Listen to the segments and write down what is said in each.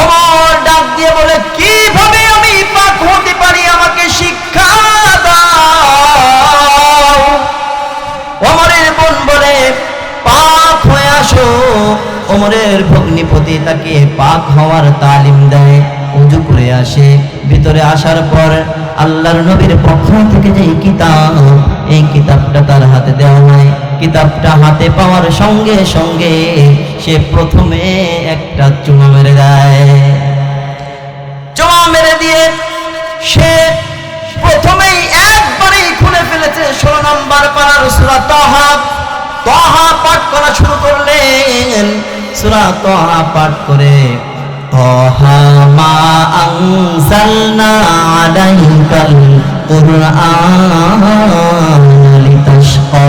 ওমর ডাক দিয়ে বলে, কীভাবে আমি পাক হতে পারি? আমাকে শিক্ষা দাও। অমরের বোন বলে, পাক হয়ে আসো। অমরের ভগ্নিপতি তাকে পাক হওয়ার তালিম দেয়, উজু করে আসে। ভিতরে আসার পর আল্লাহর নবীর পক্ষ থেকে যে কিতাব, এই কিতাবটা তার হাতে দেওয়া হয়। কিতাবটা হাতে পাওয়ার সঙ্গে সঙ্গে সে প্রথমে একটা চুমা মেরে দেয়। চুমা মেরে দিয়ে সে প্রথমেই একবারেই খুলে ফেলেছে ষোলো নম্বর পাড়ার সুরা তহা তহা পাঠ করা শুরু করলেন। সুরা তহা পাঠ করে তহা মা আনজালনা আলাইকাল কুরআন লিতাশকা।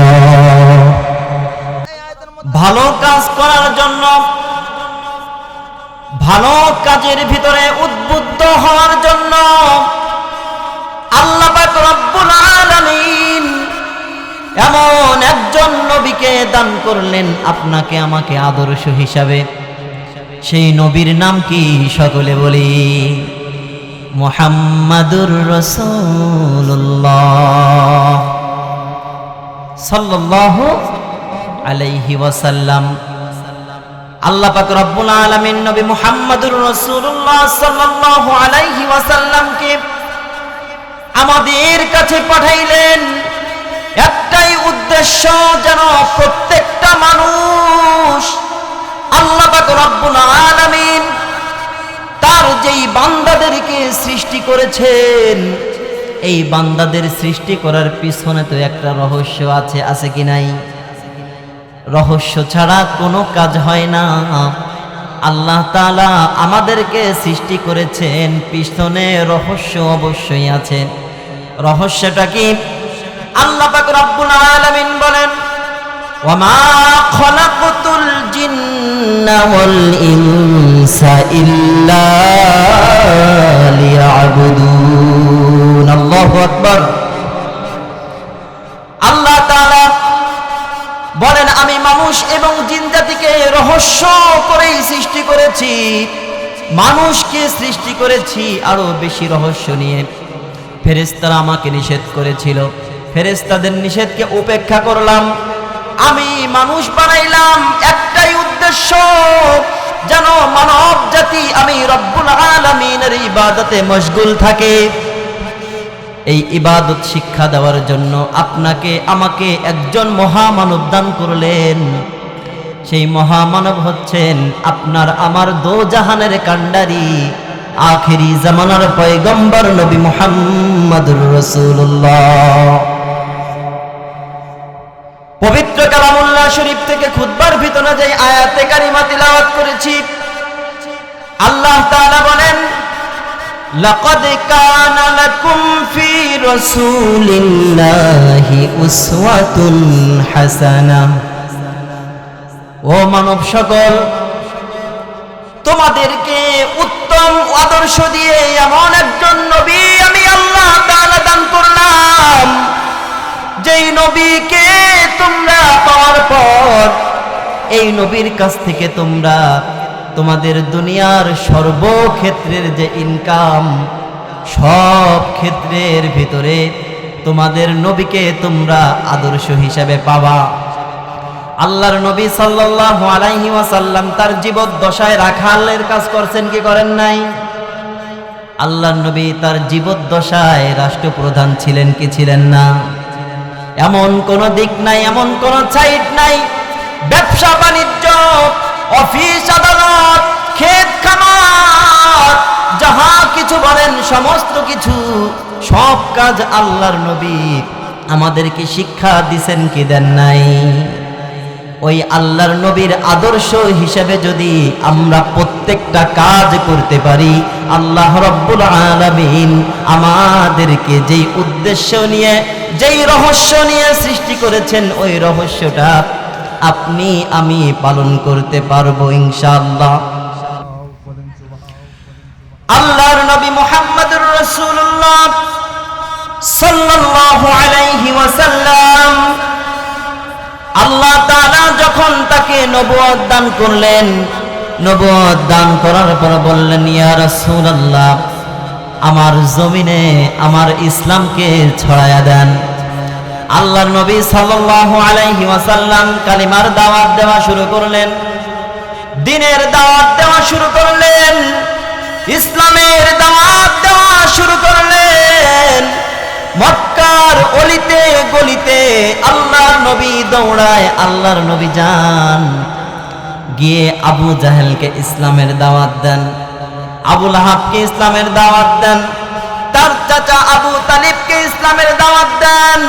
ভালো কাজ করার জন্য, ভালো কাজের ভিতরে উদ্বুদ্ধ হওয়ার জন্য আল্লাহ এমন একজন নবীকে দান করলেন, আপনাকে আমাকে আদর্শ হিসাবে। সেই নবীর নাম কি সকলে বলি? মোহাম্মদুর রসুল্লাহ সাল্লাল্লাহু আলাইহি ওয়াসাল্লাম। আল্লাহ পাক রব্বুল আলামিন নবী মুহাম্মদুর রাসূলুল্লাহ সাল্লাল্লাহু আলাইহি ওয়াসাল্লামকে আমাদের কাছে পাঠাইলেন। একটাই উদ্দেশ্য, যেন প্রত্যেকটা মানুষ আল্লাহ রব্বুল আলামিন তার যেই বান্দাদেরকে সৃষ্টি করেছেন, এই বান্দাদের সৃষ্টি করার পিছনে তো একটা রহস্য আছে আছে কি নাই? রহস্য ছাড়া কোনো কাজ হয় না। আল্লাহ তাআলা আমাদেরকে সৃষ্টি করেছেন, পিছনে রহস্য অবশ্যই আছে। রহস্যটা কি? আল্লাহ পাক রব্বুল আলামিন বলেন আল্লাহু বলেন, আমি মানুষ এবং জিন জাতিকে রহস্য করেই সৃষ্টি করেছি, মানুষকে সৃষ্টি করেছি আরও বেশি রহস্য নিয়ে। ফেরেশতারা আমাকে নিষেধ করেছিল। ফেরেশতাদের নিষেধকে উপেক্ষা করলাম। আমি মানুষ বানাইলাম একটাই উদ্দেশ্য, যেন মানব জাতি আমি রব্বুল আলামিনের ইবাদতে মশগুল থাকে। এই ইবাদত শিক্ষা দেওয়ার জন্য আপনাকে, আমাকে একজন মহামানব দান করলেন। সেই মহামানব হচ্ছেন আপনার আমার দো জাহানের কাণ্ডারি, আখেরি জামানার পয়গম্বর নবী মুহাম্মদুর রাসূলুল্লাহ। পবিত্র কালামুল্লাহ শরীফ থেকে খুতবার ভিতরে যে আয়াতে কারিমা তিলাওয়াত করেছি আল্লাহ তাআলা বলেন لقد كان لكم في رسول الله أسوة حسنة ও মানব সকল তোমাদেরকে উত্তম আদর্শ দিয়ে এমন একজন নবী আমি আল্লাহ তাআলা দান করলাম যেই নবীকে তোমরা পাওয়ার পর এই নবীর কাছ থেকে তোমরা তোমাদের দুনিয়ার সর্বক্ষেত্রের যে ইনকাম সব ক্ষেত্রের ভিতরে তোমাদের নবীকে তোমরা আদর্শ হিসাবে পাবা। আল্লাহর নবী সাল্লাল্লাহু আলাইহি ওয়াসাল্লাম তার জীবদ্দশায় রাখালের কাজ করছেন কি করেন নাই? আল্লাহর নবী তার জীবদ্দশায় রাষ্ট্রপ্রধান ছিলেন কি ছিলেন না? এমন কোন দিক নাই, এমন কোন সাইড নাই। ব্যবসা বাণিজ্য, অফিস আদালত, ক্ষেত খামার, যাহা কিছু বলেন সমস্ত কিছু, সব কাজ আল্লাহর নবী। আমাদেরকে শিক্ষা দিছেন কি দেন নাই? ওই আল্লাহর নবীর আদর্শ হিসেবে যদি আমরা প্রত্যেকটা কাজ করতে পারি, আল্লাহ রব্বুল আলামিন আমাদেরকে যেই উদ্দেশ্য নিয়ে, যেই রহস্য নিয়ে সৃষ্টি করেছেন, ওই রহস্যটা আপনি, আমি পালন করতে পারব ইনশাআল্লাহ। আল্লাহর নবী মুহাম্মদুর রাসূলুল্লাহ সাল্লাল্লাহু আলাইহি ওয়াসাল্লাম আল্লাহ যখন তাকে নবুয়ত দান করলেন নবদ দান করার পর বললেন, ইয়া রাসূলুল্লাহ, আমার জমিনে আমার ইসলামকে ছড়ায়া দেন। আল্লাহর নবী সাল্লাল্লাহু আলাইহি ওয়াসাল্লাম কালিমার দাওয়াত দেওয়া শুরু করলেন। দিনের দাওয়াত দেওয়া শুরু করলেন। ইসলামের দাওয়াত দেওয়া শুরু করলেন। মক্কার অলিতে, গলিতে আল্লাহর নবী দৌড়ায়, আল্লাহর নবী যান। গিয়ে আবু জাহেলকে ইসলামের দাওয়াত দেন। আবুল আহাবকে ইসলামের দাওয়াত দেন। তার চাচা আবু তালিবকে ইসলামের দাওয়াত দেন।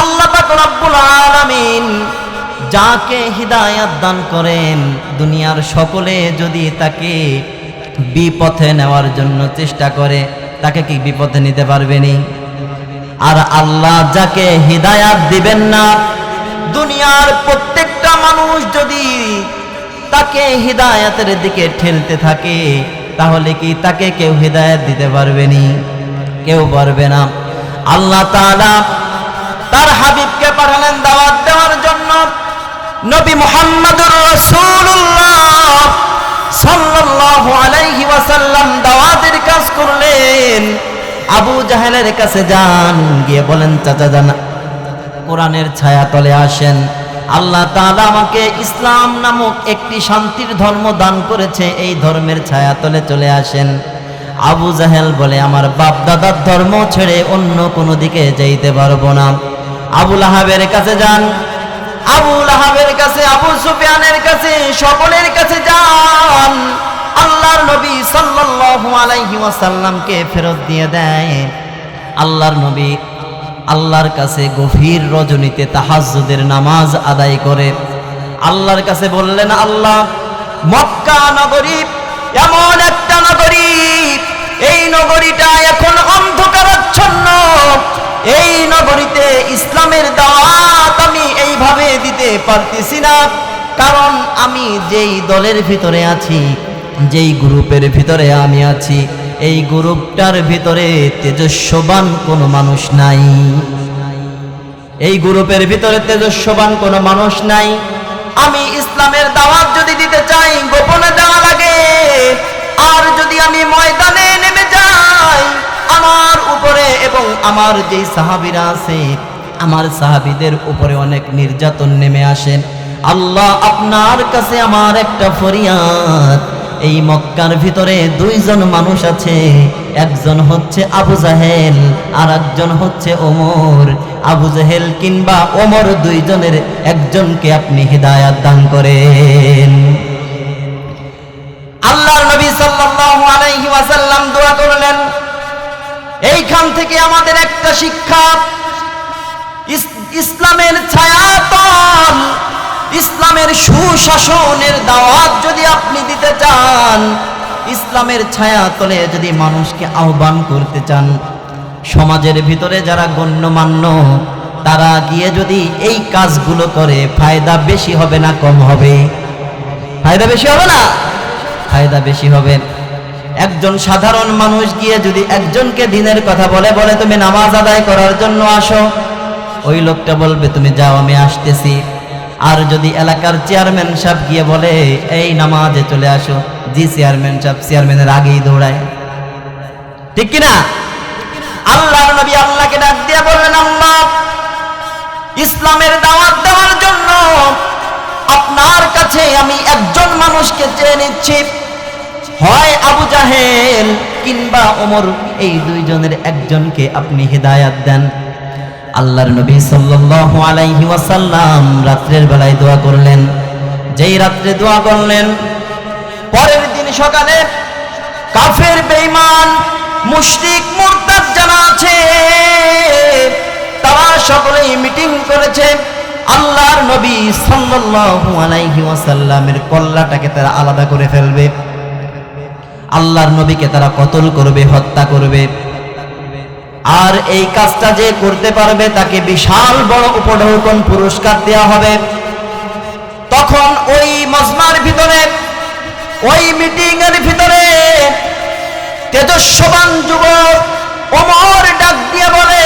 আল্লাহ রব্বুল আলামিন যাকে হিদায়াত দান করেন, দুনিয়ার সকলে যদি তাকে বিপথে নেওয়ার জন্য চেষ্টা করে, তাকে কি বিপথে নিতে পারবেনি আর আল্লাহ যাকে হিদায়াত দিবেন না, দুনিয়ার প্রত্যেকটা মানুষ যদি তাকে হিদায়াতের দিকে ঠেলতে থাকে, তাহলে কি তাকে কেউ হিদায়াত দিতে পারবেনি কেউ পারবে না। আল্লাহ তার হাবিবকে পাঠালেন দাওয়াত দেওয়ার জন্য। নবী মুহাম্মদুর রাসূলুল্লাহ সাল্লাল্লাহু আলাইহি ওয়াসাল্লাম দাওয়াতের কাজ করলেন। আবু জাহেলের কাছে যান, গিয়ে বলেন, চাচা জান কোরআনের ছায়া তলে আসেন। আল্লাহ তাআলা আমাকে ইসলাম নামক একটি শান্তির ধর্ম দান করেছে, এই ধর্মের ছায়া তলে চলে আসেন। আবু জাহেল বলে, আমার বাপ দাদার ধর্ম ছেড়ে অন্য কোনো দিকে যাইতে পারব না। আবুল আহাবের কাছে যান। আবুল আহাবের কাছে, আবু সুফিয়ানের কাছে, সকলের কাছে যান। আল্লাহর নবী সাল্লাল্লাহু আলাইহি ওয়াসাল্লামকে ফেরত দিয়ে দেয়। আল্লাহর নবী আল্লাহর কাছে গভীর রজনীতে তাহাজ্জুদের নামাজ আদায় করে। আল্লাহর কাছে বললেন, আল্লাহ, মক্কা নগরী এমন একটা নগরী এই নগরীটা এখন অন্ধকারাচ্ছন্ন। এই নগরীতে ইসলামের দাওয়াত আমি এইভাবে দিতে পারতেছি না, কারণ আমি যেই দলের ভিতরে আছি যেই গ্রুপের ভিতরে আমি আছি, এই গ্রুপটার ভিতরে তেজস্ববান কোনো মানুষ নাই। এই গ্রুপের ভিতরে তেজস্ববান কোনো মানুষ নাই। আমি ইসলামের দাওয়াত যদি দিতে চাই, গোপনে দেওয়া লাগে। আর যদি আমি ময়দানে নেমে যাই, আমার উপরে এবং আমার যেই সাহাবিরা আছে, আমার সাহাবীদের উপরে অনেক নির্যাতন নেমে আসেন আল্লাহ আপনার কাছে আমার একটা ফরিয়াদ। এই মক্কার ভিতরে দুইজন মানুষ আছে। একজন হচ্ছে আবু জাহেল আর একজন হচ্ছে ওমর। আবু জাহেল কিংবা ওমর দুইজনের একজনকে আপনি হৃদায়াত দান করেন। আল্লাহর নবী সাল্লাল্লাহু আলাইহি ওয়াসাল্লাম দোয়া করলেন, এইখান থেকে আমাদের একটা শিক্ষা ইসলামের ছায়াতল ইসলামের সুশাসনের দাওয়াত যদি আপনি দিতে চান, ইসলামের ছায়া তলে যদি মানুষকে আহ্বান করতে চান, সমাজের ভিতরে যারা গণ্যমান্য, তারা গিয়ে যদি এই কাজগুলো করে, ফায়দা বেশি হবে না কম হবে? ফায়দা বেশি হবে না? ফায়দা বেশি হবে। একজন সাধারণ মানুষ গিয়ে যদি একজনকে দিনের কথা বলে বলে, তুমি নামাজ আদায় করার জন্য আসো। ওই লোকটা বলবে, তুমি যাও, আমি আসতেছি। আর যদি এলাকার চেয়ারম্যান সাহেব গিয়ে বলে, এই নামাজে চলে আসো। জি চেয়ারম্যান সাহেব চেয়ারম্যানের আগেই দৌড়ায়। ঠিক কিনা? আল্লাহর নবী আল্লাহকে ডাক দিয়ে বললেন, আল্লাহ, ইসলামের দাওয়াত দেওয়ার জন্য আপনার কাছে আমি একজন মানুষকে চেয়ে নিচ্ছি। হয় আবু জাহেল কিংবা ওমর, এই দুইজনের একজনকে আপনি হিদায়াত দেন। আল্লাহর নবী সাল্লাল্লাহু আলাইহি ওয়াসাল্লাম রাত্রের বেলায় দোয়া করলেন। যেই রাত্রে দোয়া করলেন, পরের দিন সকালে কাফের, বেঈমান, মুশরিক, মুরতাদ যারা আছে, তারা সকলেই মিটিং করেছে। আল্লাহর নবী সাল্লাল্লাহু আলাইহি ওয়াসাল্লামের কল্লাটাকে তারা আলাদা করে ফেলবে। আল্লাহর নবীকে তারা কতল করবে, হত্যা করবে। আর এই কাজটা যে করতে পারবে তাকে বিশাল বড় উপঢৌকন পুরস্কার দেওয়া হবে। তখন ওই মজমার ভিতরে, ওই মিটিং এর ভিতরে তেজস্ববান যুবক ওমর ডাক দিয়ে বলে,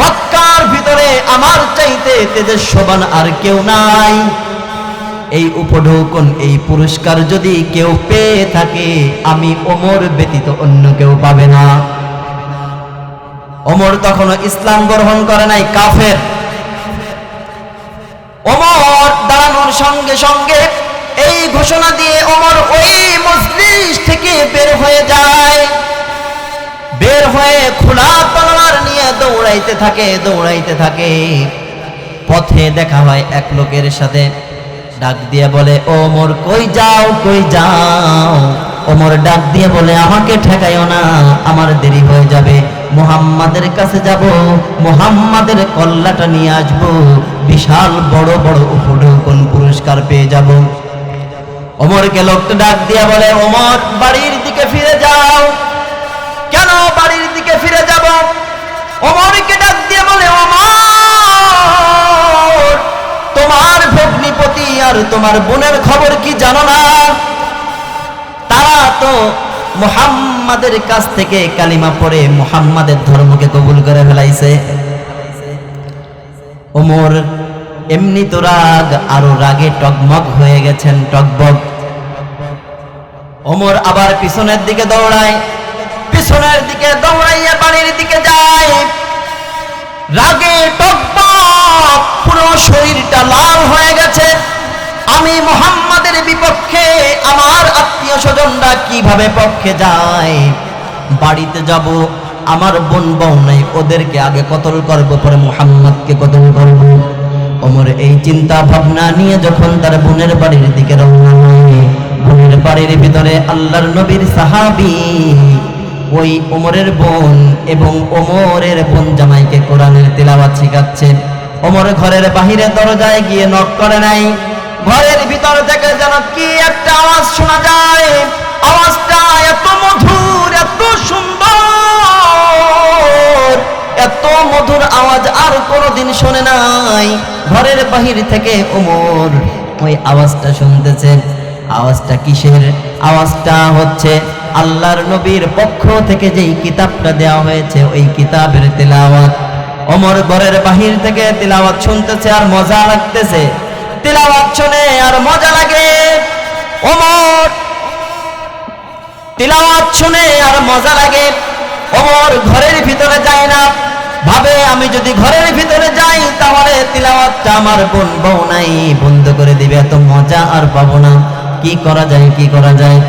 মক্কার ভিতরে আমার চাইতে তেজস্ববান আর কেউ নাই। এই উপঢৌকন, এই পুরস্কার যদি কেউ পেয়ে থাকে, আমি ওমর ব্যতীত অন্য কেউ পাবে না। ওমর তখনও ইসলাম গ্রহণ করে নাই, কাফের। ওমর দাঁড়ানোর সঙ্গে সঙ্গে এই ঘোষণা দিয়ে ওমর ওই মজলিস থেকে বের হয়ে যায়। বের হয়ে খোলা তলোয়ার নিয়ে দৌড়াইতে থাকে দৌড়াইতে থাকে। পথে দেখা হয় এক লোকের সাথে, ডাক দিয়ে বলে, ওমর, কই যাও কই যাও? ওমর ডাক দিয়ে বলে, আমাকে ঠেকাইও না, আমার দেরি হয়ে যাবে। মুহাম্মাদের কাছে যাব, মুহাম্মাদের কল্লাটা নিয়ে আসব। বিশাল বড় বড় উপঢৌকন পুরস্কার পেয়ে যাব। ওমরকে লোকটা ডাক দিয়ে বলে, ওমর, বাড়ির দিকে ফিরে যাও। কেন বাড়ির দিকে ফিরে যাব? ওমরকে ডাক দিয়ে বলে, ওমর, তোমার ভগ্নিপতি আর তোমার বোনের খবর কি জানো না? মুহাম্মাদের কাছ থেকে কালিমা পড়ে মুহাম্মাদের ধর্মকে কবুল করে ফেলাইছে। ওমর, এমনি তো রাগ, আরও রাগে টকমক হয়ে গেছেন, টকবক। ওমর আবার পিছনের দিকে দৌড়ায়, পিছনের দিকে দৌড়াইয়া বাড়ির দিকে যায়। রাগে টকবক, পুরো শরীরটা লাল হয়ে গেছে। আমি মোহাম্মদের বিপক্ষে আমার আত্মীয় স্বজনরা কীভাবে পক্ষে যায়? বাড়িতে যাব, আমার বোন বউ নাই, ওদেরকে আগে কতল করব, পরে মোহাম্মদকে কতল করব? ওমর এই চিন্তা ভাবনা নিয়ে যখন তার বোনের বাড়ির দিকে রওনা হয়, বোনের বাড়ির ভিতরে আল্লাহর নবীর সাহাবী, ওই ওমরের বোন এবং ওমরের বোন জামাইকে কোরআনের তিলাওয়াত শিখাচ্ছে। ওমর ঘরের বাহিরে দরজায় গিয়ে নক করে নাই। ঘরের ভিতর থেকে যেন কি একটা আওয়াজ শোনা যায়। আওয়াজটা এত মধুর, এত সুন্দর, এত মধুর আওয়াজ আর কোনোদিন শোনে নাই। ঘরের বাহির থেকে ওমর ওই আওয়াজটা শুনতেছে। আওয়াজটা কিসের? আওয়াজটা হচ্ছে আল্লাহর নবীর পক্ষ থেকে যেই কিতাবটা দেওয়া হয়েছে, ওই কিতাবের তেলাওয়াত। ওমর ঘরের বাহির থেকে তেলাওয়াত শুনতেছে আর মজা লাগতেছে। তেলাওয়াত শুনে আর মজা লাগে। ওমর, তিলাওয়াত শুনে আর মজা লাগে। ওমর ঘরের ভিতরে যায় না। ভাবে, আমি যদি ঘরের ভিতরে যাই, তাহলে তিলাওয়াতটা আমার বোন বউ নাই। বন্ধ করে দিবে, এত মজা আর পাবো না। কি করা যায়, কি করা যায়?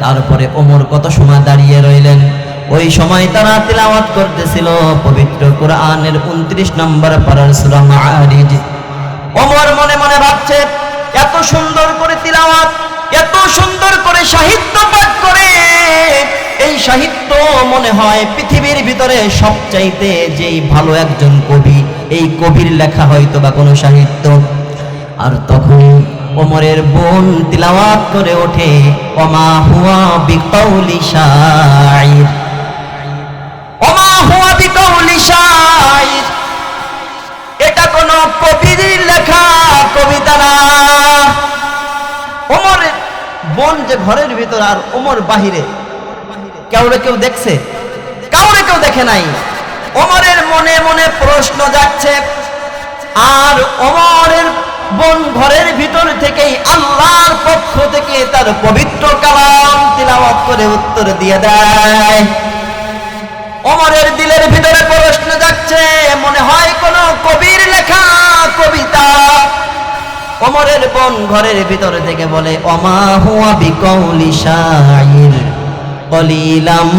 তারপরে ওমর কত সময় দাঁড়িয়ে রইলেন। ওই সময় তারা তিলাওয়াত করতেছিল। পবিত্র কোরআনের উনত্রিশ নম্বর পারার সূরা মাআরিজ। ওমর মনে মনে ভাবছে, এত সুন্দর করে তিলাওয়াত, এত সুন্দর করে সাহিত্য পাঠ করে। এই সাহিত্য মনে হয় পৃথিবীর ভিতরে সবচাইতে যেই ভালো একজন কবি, এই কবির লেখা হয়তো বা কোনো সাহিত্য। আর তখন ওমরের বোন তিলাওয়াত করে ওঠে, ওমা হুয়া বিকৌলি শাইর ওমা হুয়া বিকৌলি শাইর এটা কোন কবির লেখা, কবিতা না। ওমরের বোন যে ঘরের ভিতর আর ওমর বাহিরে, কাউরে কেউ দেখছে? কাউরে কেউ দেখে নাই। ওমরের মনে মনে প্রশ্ন যাচ্ছে আর ওমরের বোন ঘরের ভিতর থেকেই আল্লাহর পক্ষ থেকে তার পবিত্র কালাম তিলাওয়াত করে উত্তর দিয়ে দেয়। ওমরের দিলের ভিতরে প্রশ্ন যাচ্ছে, মনে হয় কোন কবির লেখা, কবিতা। ওমরের বোন ঘরের ভিতরে থেকে বলে, অমা হুয়া বিকৌলি শাইর কলিলাম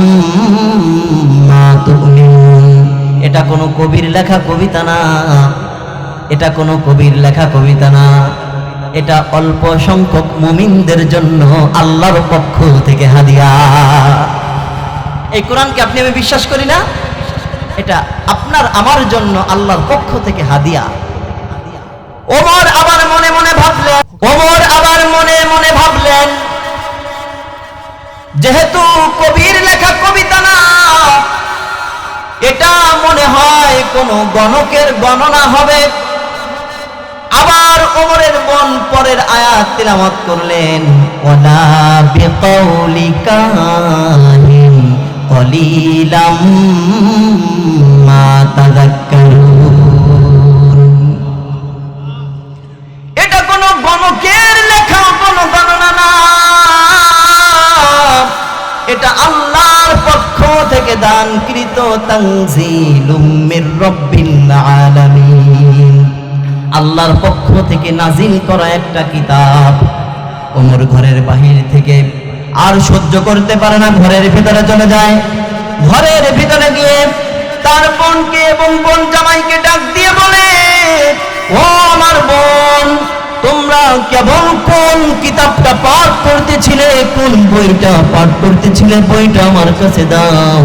মা তুমিনুন এটা কোনো কবির লেখা, কবিতা না। এটা কোনো কবির লেখা, কবিতা না। এটা অল্প সংখ্যক মুমিনদের জন্য আল্লাহর পক্ষ থেকে হাদিয়া। এই কোরআনকে আপনি আমি বিশ্বাস করি না? এটা আপনার, আমার জন্য আল্লাহর পক্ষ থেকে হাদিয়া। ওমর আবার মনে মনে ভাবলেন, ওমর আবার মনে মনে ভাবলেন, যেহেতু কবির লেখা কবিতা না, এটা মনে হয় কোন গণকের গণনা হবে। আবার ওমরের মন পরের আয়াত তিলামত করলেন ওলা বিকৌলি قليلا ما تذكرون এটা কোনো গণকের লেখা, কোনো গণনা না। এটা আল্লাহর পক্ষ থেকে দানকৃত তানজিলুম মির রব্বিল আলামিন। আল্লাহর পক্ষ থেকে নাজিল করা একটা কিতাব। ওমর ঘরের বাহির থেকে আর সহ্য করতে পারে না, ঘরের ভিতরে চলে যায়। ঘরের ভিতরে গিয়ে তার বোনকে এবং বোন জামাইকে ডাক দিয়ে বলে, ও আমার বোন, তোমরা কেবল কোন কিতাবটা পাঠ করতেছিলে, কোন বইটা পাঠ করতেছিলে, বইটা আমার কাছে দাও।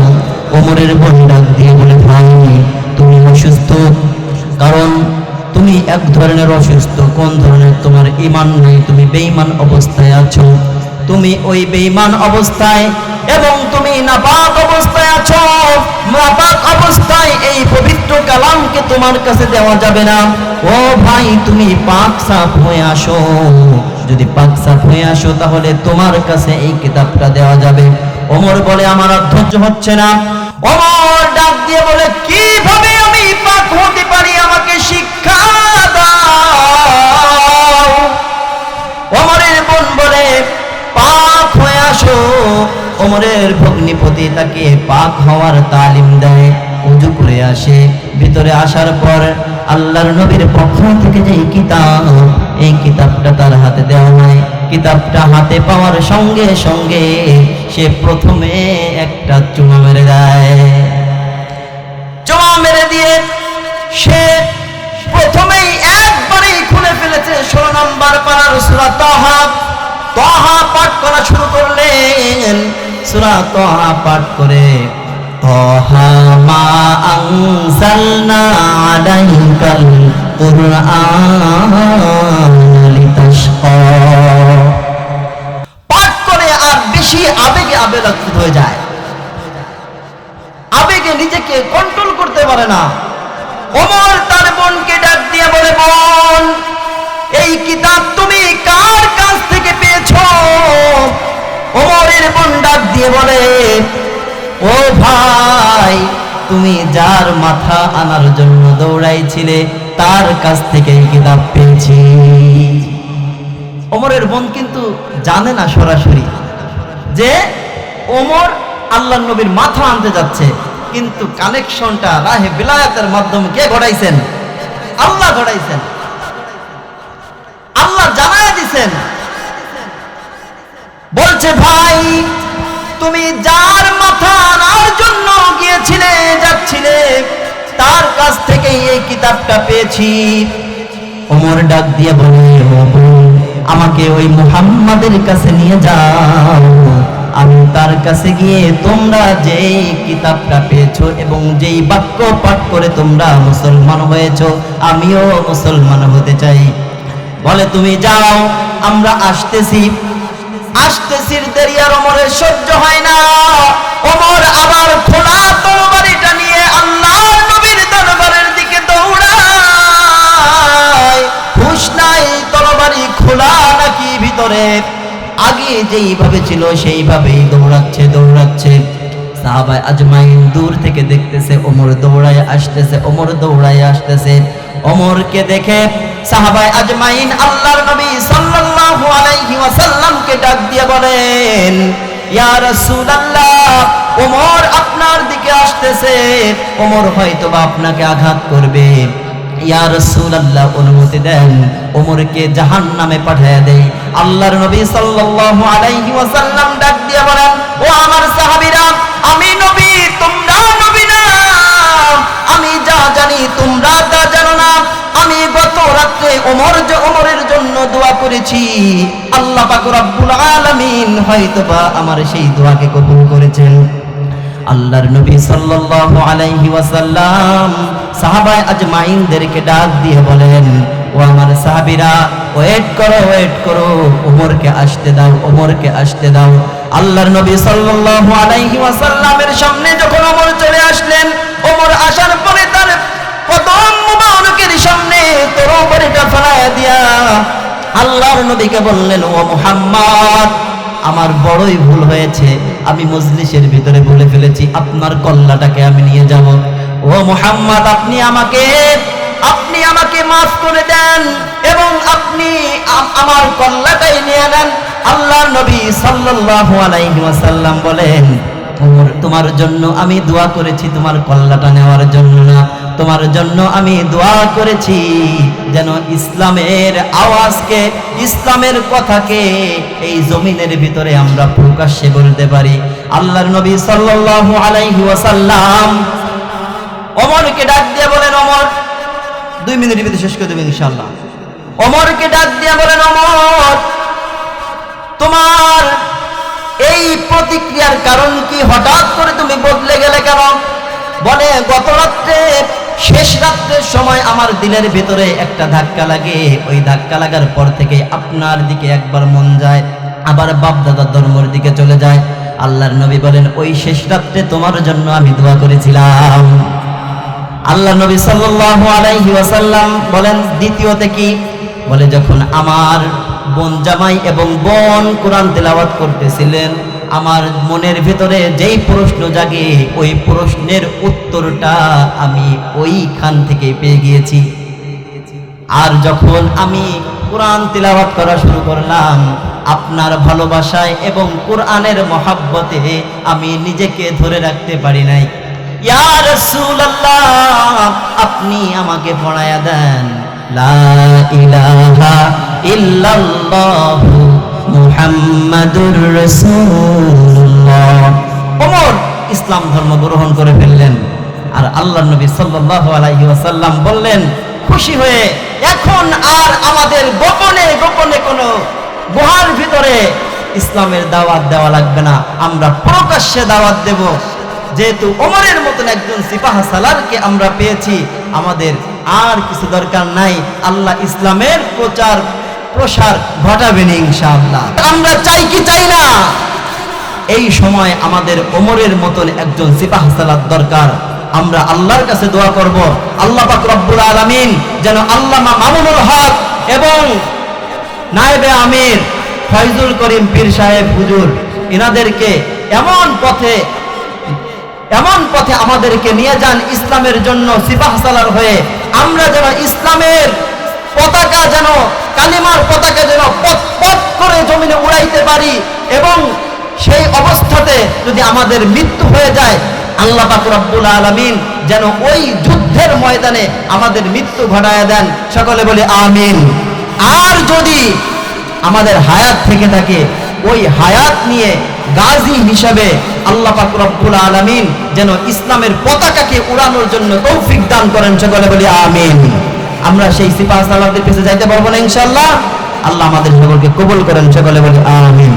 ওমরের বোন ডাক দিয়ে বলে, ভাই, তুমি অসুস্থ, কারণ তুমি এক ধরনের অসুস্থ, কোন ধরনের তোমার ইমান নেই, তুমি বেঈমান অবস্থায় আছো? তুমি ওই বেঈমান অবস্থায় এবং তুমি নাপাক অবস্থায় আছো। নাপাক অবস্থায় এই পবিত্র কালামকে তোমার কাছে দেওয়া যাবে না। ও ভাই, তুমি পাক সাফ হয়ে আসো। যদি পাক সাফ হয়ে আসো, তাহলে তোমার কাছে এই কিতাবটা দেওয়া যাবে। ওমর বলে, আমার আর ধৈর্য হচ্ছে না। ওমর ডাক দিয়ে বলে, কীভাবে আমি পাক হতে পারি? আমাকে শিক্ষা দাও। ওমরের ভগ্নিপতি তাকে পাক হওয়ার তালিম দেয়, উজু করে আসে। ভিতরে আসার পর আল্লাহর নবীর পক্ষ থেকে যে কিতাব, এই কিতাবটা তার হাতে দেওয়া হয়। কিতাবটা হাতে পাওয়ার সঙ্গে সঙ্গে সে প্রথমে একটা চুমা মেরে দেয়। চুমা মেরে দিয়ে সে প্রথমেই একবারেই খুলে ফেলেছে ষোলো নম্বর পাড়ার সুরা তহা। তহা পাঠ করা শুরু করলেন। সুরা তহা পাঠ করে পাঠ করে আর বেশি আবেগে হয়ে যায়। আবেগে নিজেকে কন্ট্রোল করতে পারে না। ওমর তার বোনকে ডাক দিয়ে বলে, বোন, এই কিতাব তুমি কার কাছ থেকে পেয়েছ? ওমরের বোন ডাক দিয়ে বলে, ও ভাই, তুমি যার মাথা আনার জন্য দৌড়াইছিলে, তার কাছ থেকে কিতাব পেয়েছি। ওমরের বোন কিন্তু জানে না সরাসরি যে ওমর আল্লাহ নবীর মাথা আনতে যাচ্ছে, কিন্তু কানেকশনটা রাহে বিলায়াতের মাধ্যমে কে ঘটাইছেন আল্লাহ ঘটাইছেন আল্লাহ জানায় দিছেন। বলছে, ভাই, তুমি যার মাথা আনার জন্য গিয়েছিলে, যাচ্ছিলে, তার কাছ থেকে এই কিতাবটা পেয়েছি। ওমর ডাক দিয়ে বলে আমাকে ওই মুহাম্মাদের কাছে নিয়ে যাও। আমি তার কাছে গিয়ে তোমরা যেই কিতাবটা পেয়েছ এবং যেই বাক্য পাঠ করে তোমরা মুসলমান হয়েছো, আমিও মুসলমান হতে চাই। বলে, তুমি যাও, আমরা আসতেছি। আসতেছি দেরি আর ওমরের সহ্য হয় না। ওমর আবার খোলা তরবারিটা নিয়ে আল্লাহর নবীর দরবারের দিকে দৌড়ায়। হুশ নাই, তরবারি খোলা নাকি ভিতরে? আগে যেইভাবে ছিল সেইভাবেই দৌড়াচ্ছে দৌড়াচ্ছে। সাহাবায় আজমাইন দূর থেকে দেখতেছে ওমর দৌড়ায় আসতেছে ওমর দৌড়ায় আসতেছে। ওমরকে দেখে সাহাবায় আজমাইন আল্লাহর নবী সাল্লাল্লাহু আলাইহি ওয়াসাল্লামকে ডাক দিয়ে বলেন, ইয়া রাসূলুল্লাহ, ওমর আপনার দিকে আসতেছে। ওমর হয়তো আপনাকে আঘাত করবে। ইয়া রাসূলুল্লাহ, অনুমতি দেন। ওমরকে জাহান্নামে পাঠিয়ে দেই। আল্লাহর নবী সাল্লাল্লাহু আলাইহি ওয়াসাল্লাম ডাক দিয়ে বলেন, ও আমার সাহাবীরা, আমি নবী তোমরা নবী না। আমি যা জানি তোমরা রাত্রে ওমর যে ওমরের জন্য দোয়া করেছি। আল্লাহ আমার সেই দোয়াকে কবুল করেছেন। আল্লাহর নবী সাল্লাল্লাহু আলাইহি ওয়াসাল্লাম সাহাবায়ে আজমাইনদেরকে ডাক দিয়ে বলেন, ও আমার সাহাবীরা, ওয়েট করো ওয়েট করো, ওমরকে আসতে দাও, ওমরকে আসতে দাও। আল্লাহর নবী সাল্লাল্লাহু আলাইহি ওয়াসাল্লামের সামনে যখন ওমর চলে আসলেন দিয়া আল্লাহর নবীকে বললেন, ও মুহাম্মদ, আমার বড়ই ভুল হয়েছে। আমি মজলিসের ভিতরে বলে ফেলেছি, আপনার কল্লাটাকে আমি নিয়ে যাব। ও মোহাম্মদ, আপনি আমাকে আপনি আমাকে মাফ করে দেন এবং আপনি আমার কল্লাটাই নিয়ে নেন। আল্লাহ নবী সাল্লাল্লাহু আলাইহি ওয়াসাল্লাম বলেন তোমার জন্য আমি দোয়া করেছি, তোমার কল্লাটা নেওয়ার জন্য না। তোমার জন্য আমি দোয়া করেছি যেন ইসলামের আওয়াজকে, ইসলামের কথাকে এই জমিনের ভিতরে আমরা প্রকাশ্যে বলতে পারি। আল্লাহর নবী সাল্লাল্লাহু আলাইহি ওয়াসাল্লাম অমরকে ডাক দিয়ে বলেন অমর দুই মিনিটের ভিতরে শেষ করে দেবেন ইনশাআল্লাহ। অমরকে ডাক দিয়ে বলেন অমর তোমার এই প্রতিক্রিয়ার কারণ কি? হঠাৎ করে তুমি বদলে গেলে কেন? বলে, গত রাত্রে, শেষ রাত্রের সময় আমার দিলের ভিতরে একটা ধাক্কা লাগে। ওই ধাক্কা লাগার পর থেকে আপনার দিকে একবার মন যায়, আবার বাপ দাদার ধর্মর দিকে চলে যায়। আল্লাহর নবী বলেন, ওই শেষ রাত্রে তোমার জন্য আমি দোয়া করেছিলাম। আল্লাহ নবী সাল্লাল্লাহু আলাইহি ওয়াসাল্লাম বলেন, দ্বিতীয়তে কি? বলে, যখন আমার বোন জামাই এবং বোন কোরআন তেলাওয়াত করতেছিলেন, আমার মনের ভিতরে যেই প্রশ্ন জাগে, ওই প্রশ্নের উত্তরটা আমি ওইখান থেকে পেয়ে গিয়েছি। আর যখন আমি কোরআন তিলাওয়াত করা শুরু করলাম, আপনার ভালোবাসায় এবং কোরআনের মহাব্বতে আমি নিজেকে ধরে রাখতে পারি নাই। আপনি আমাকে পড়ায়া দেন। লা ইলাহা ইসলাম ধর্ম গ্রহণ করে ফেললেন। আর আল্লাহ নবী সাল্লাল্লাহু বললেন, খুশি হয়ে এখন আর আমাদের গোপনে গোপনে কোনো গুহার ভিতরে ইসলামের দাওয়াত দেওয়া লাগবে না। আমরা প্রকাশ্যে দাওয়াত দেব। যেহেতু ওমরের মতন একজন সিপাহ সালারকে আমরা পেয়েছি, আমাদের আর কিছু দরকার নাই। আল্লাহ ইসলামের প্রচার প্রসার ঘটাবেন ইনশাআল্লাহ। আমরা চাই কি চাই না? এই সময় আমাদের ওমরের মতন একজন সিপাহ সালাত দরকার। আমরা আল্লাহর কাছে দোয়া করব। আল্লাহ পাক রব্বুল আলামিন যেন আল্লামা মামুনুল হক এবং নায়েবে আমির ফয়জুল করিম পীর সাহেব হুজুর, এনাদেরকে এমন পথে এমন পথে আমাদেরকে নিয়ে যান ইসলামের জন্য সিপাহ সালার হয়ে। আমরা যেন ইসলামের পতাকা যেন, কালিমার পতাকা যেন পথ পথ করে জমিনে উড়াইতে পারি এবং সেই অবস্থাতে যদি আমাদের মৃত্যু হয়ে যায়, আল্লাহ পাক রব্বুল আলামিন যেন ওই যুদ্ধের ময়দানে আমাদের মৃত্যু ঘটায় দেন। সকলে বলে আমিন। আর যদি আমাদের হায়াত থেকে থাকে, ওই হায়াত নিয়ে গাজী হিসাবে আল্লাহ রব্বুল আলামিন যেন ইসলামের পতাকাকে উড়ানোর জন্য তৌফিক দান করেন, সকলে বলি আমিন। আমরা সেই সিফা সালামদের পিছনে যাইতে পারব না ইনশাল্লাহ আল্লাহ আমাদের সকলকে কবুল করেন, সকলে বলি আমিন।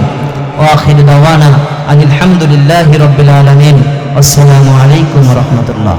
ওয়াখির দাওয়ানা আলহামদুলিল্লাহি রাব্বিল আলামিন। আসসালামু আলাইকুম রাহমাতুল্লাহ।